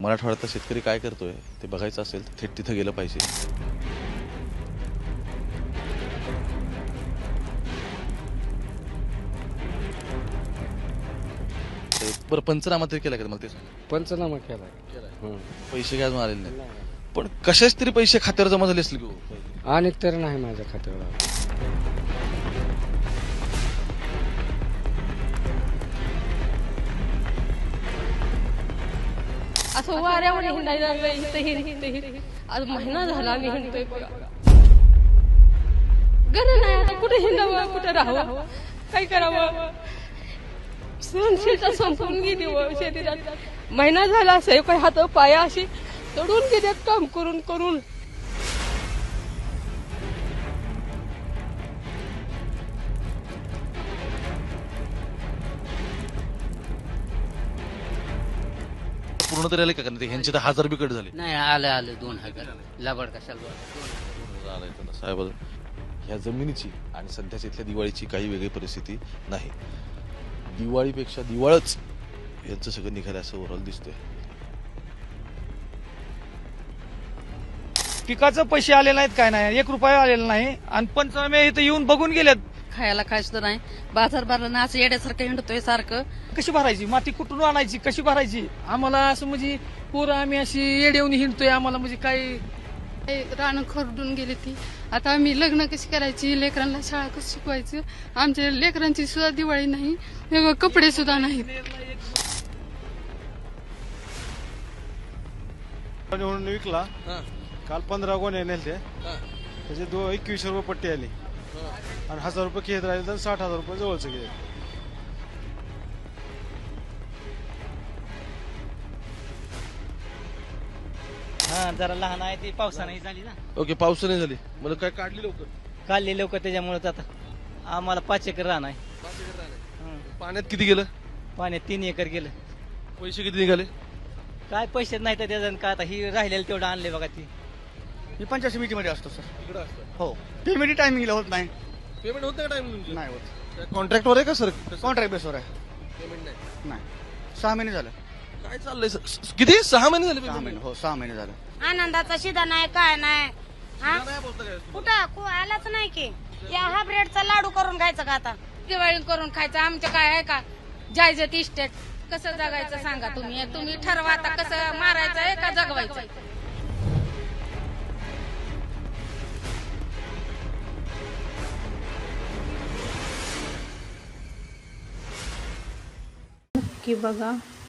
मराठवाड्यातला शेतकरी काय करतोय ते बघायचं असेल तर थेट तिथं गेलं पाहिजे ते बरं पंचनामा तरी केला का मग ते सांगा. पंचनामा केलाय हं. पैसे काय अजून आलेले नाही पण कशाच तरी पैसे खात्यावर जमा झाले असतील की हो? आणि तर नाही माझ्या खात्यावर असं वाऱ्यामध्ये हिंडायला लागलं इथं हिर इथं हिर आज महिना झाला आम्ही हिंडतोय बघा. गरज नाही आता कुठे हिंडावं कुठे राहावं? काय करावं? सहनशीलता संपून गेली व शरीरात महिना झाला असं काही हात पाया अशी तडून गेले काम करून करून. पूर्ण तरी आले का कारण ते ह्यांचे तर हजार बिकट झाले. नाही आलं आलं दोन हजार. लबाड कशाला. साहेब ह्या जमिनीची आणि सध्याच्या इथल्या दिवाळीची काही वेगळी परिस्थिती नाही. दिवाळीपेक्षा दिवाळच यांचं सगळं निघालं असं ओव्हरऑल दिसतंय. पिकाचं पैसे आले नाहीत काय नाही? एक रुपया आलेला नाही. आणि पंचनामे इथं येऊन बघून गेलेत. खायला काय सुद्धा नाही. बाजार भरला ना असं येड्यासारखं हिंडतोय सारखं. कशी भरायची? माती कुठून आणायची? कशी भरायची? आम्हाला असं म्हणजे पोरं आम्ही अशी येड्यावून हिंडतोय आम्हाला म्हणजे काही रानं खरडून गेली ती. आता आम्ही लग्न कशी करायची? लेकरांना शाळा कसं शिकवायचं? आमच्या लेकरांची सुद्धा दिवाळी नाही. कपडे सुद्धा नाहीत. म्हणून विकला. काल पंधरा गोणे नेलते त्याचे दो एकवीसशे रुपये पट्टी आली. आणि हजार रुपये खेळत राहिले तर साठ हजार रुपये जवळचं घे हा जरा लहान आहे ती पावसाने झाली ना. ओके पावसाने झाली. मला काय काढली लवकर? काढले लोक त्याच्यामुळेच आता. आम्हाला पाच एकर रान आहे. हं. पाण्यात किती गेलं? पाण्यात तीन एकर गेलं. पैसे किती निघाले? काय पैसे नाही तर त्याचं काय आता ही राहिलेलं तेवढं आणले बघा ती. मी पंचायत मध्ये असतो सर. इकडे असतं. हो. पेमेंट टायमिंगला होत नाही. पेमेंट होतं का टाइम नाही होत. कॉन्ट्रॅक्टवर आहे का सर कॉन्ट्रॅक्ट बेसवर आहे. पेमेंट नाही. नाही. सहा महिने झालं. काय चाललंय सर? स- किती? सहा महिने झाले सहा payment? महिने हो सहा महिने झालं. आनंदाचा शिदा नाही काय नाही. हा? नाही बोलता काय? कुठं? कु आलाच नाही की. या हा ब्रेडचा लाडू करून खायचा का आता? दिवाळी करून खायचं. आमचं काय आहे का? जायचं इस्टेट. कसं जगायचं सांगा तुम्ही? तुम्ही ठरवा आता कसं मारायचं आहे का जगवायचं? की बघा